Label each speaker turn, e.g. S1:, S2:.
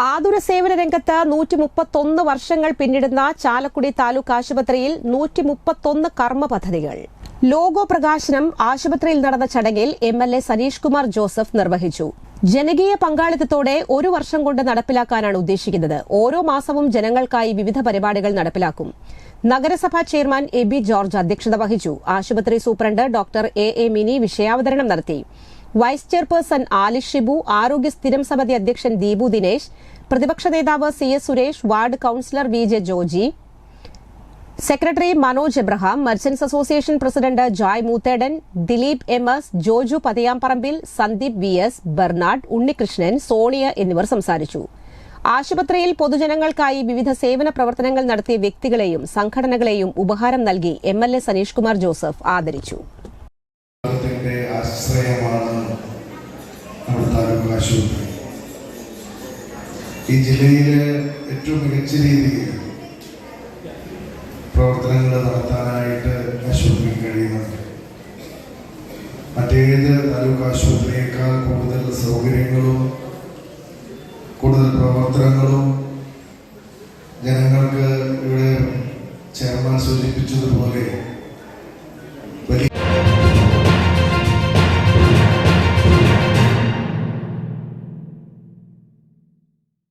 S1: ആതുര സേവന രംഗത്ത് നൂറ്റി മുപ്പത്തൊന്ന് വർഷങ്ങൾ പിന്നിടുന്ന ചാലക്കുടി താലൂക്ക് ആശുപത്രിയിൽ നൂറ്റി മുപ്പത്തൊന്ന് കർമ്മ പദ്ധതികൾ. ലോഗോ പ്രകാശനം ആശുപത്രിയിൽ നടന്ന ചടങ്ങിൽ M L A Saneesh Kumar Joseph നിർവഹിച്ചു. ജനകീയ പങ്കാളിത്തത്തോടെ ഒരു വർഷം കൊണ്ട് നടപ്പിലാക്കാനാണ് ഉദ്ദേശിക്കുന്നത്. ഓരോ മാസവും ജനങ്ങൾക്കായി വിവിധ പരിപാടികൾ നടപ്പിലാക്കും. നഗരസഭാ ചെയർമാൻ എ ബി ജോർജ് അധ്യക്ഷത വഹിച്ചു. ആശുപത്രി superintendent doctor A A Mini വിഷയാവതരണം നടത്തി. വൈസ് ചെയർപേഴ്സൺ ആലിഷ് ഷിബു ആരോഗ്യ സ്ഥിരം സമിതി അധ്യക്ഷൻ ദീപു ദിനേശ് പ്രതിപക്ഷ നേതാവ് C S Suresh ward councillor V J Joji. Secretary Manoj Abraham merchants association president Joy Moothedan Dileep M S Joju Pathiyamparambil Sandeep V S Bernard Unnikrishnan Sonia എന്നിവർ സംസാരിച്ചു. ആശുപത്രിയിൽ പൊതുജനങ്ങൾക്കായി വിവിധ സേവന പ്രവർത്തനങ്ങൾ നടത്തിയ വ്യക്തികളെയും സംഘടനകളെയും ഉപഹാരം നൽകി M L A Saneesh Kumar Joseph ആദരിച്ചു.
S2: ആശുപത്രി ഈ ജില്ലയിലെ ഏറ്റവും മികച്ച രീതിയിൽ പ്രവർത്തനങ്ങൾ നടത്താനായിട്ട് ആശുപത്രിക്ക് കഴിയുന്നുണ്ട്. മറ്റേത് താലൂക്ക് ആശുപത്രിയേക്കാൾ കൂടുതൽ സൗകര്യങ്ങളും കൂടുതൽ പ്രവർത്തനങ്ങളും ജനങ്ങൾക്ക് ഇവിടെ ചെയർമാൻ സൂചിപ്പിച്ചതുപോലെ വലിയ